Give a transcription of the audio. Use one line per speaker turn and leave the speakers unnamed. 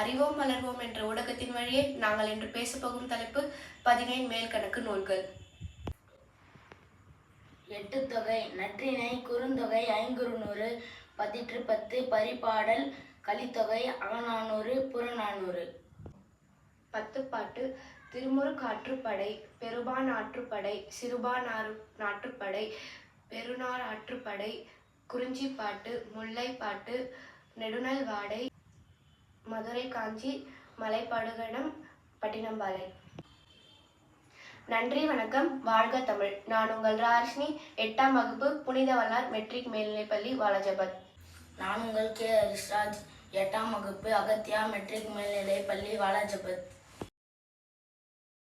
அறிவோம் வளர்வோம் என்ற ஊடகத்தின் வழியே நாங்கள் இன்று பேசப்போகும் தலைப்பு பதினேழு மேல்கணக்கு நூல்கள்.
எட்டு தொகை நற்றிணை குறுந்தொகை ஐங்குறுநூறு பதிற்று பத்து பரிபாடல் கலித்தொகை அகநானூறு புறநானூறு.
பத்து பாட்டு திருமுருகாற்றுப்படை பெருபான் ஆற்றுப்படை சிறுபான் நாற்றுப்படை பெருநாள் ஆற்றுப்படை குறிஞ்சிப்பாட்டு முல்லைப்பாட்டு நெடுநல் வாடை மதுரை காஞ்சி மலைப்படுகணம் பட்டினம்பாலை நன்றி வணக்கம் வாழ்க தமிழ். நான் உங்கள் ராஷ்னி எட்டாம் வகுப்பு புனித வல்லார் மெட்ரிக் மேல்நிலைப்பள்ளி வாலாஜாபாத்.
நான் உங்கள் கே. ரிஷ்ராஜ் எட்டாம் வகுப்பு அகத்தியா மெட்ரிக் மேல்நிலைப்பள்ளி வாலாஜபத்.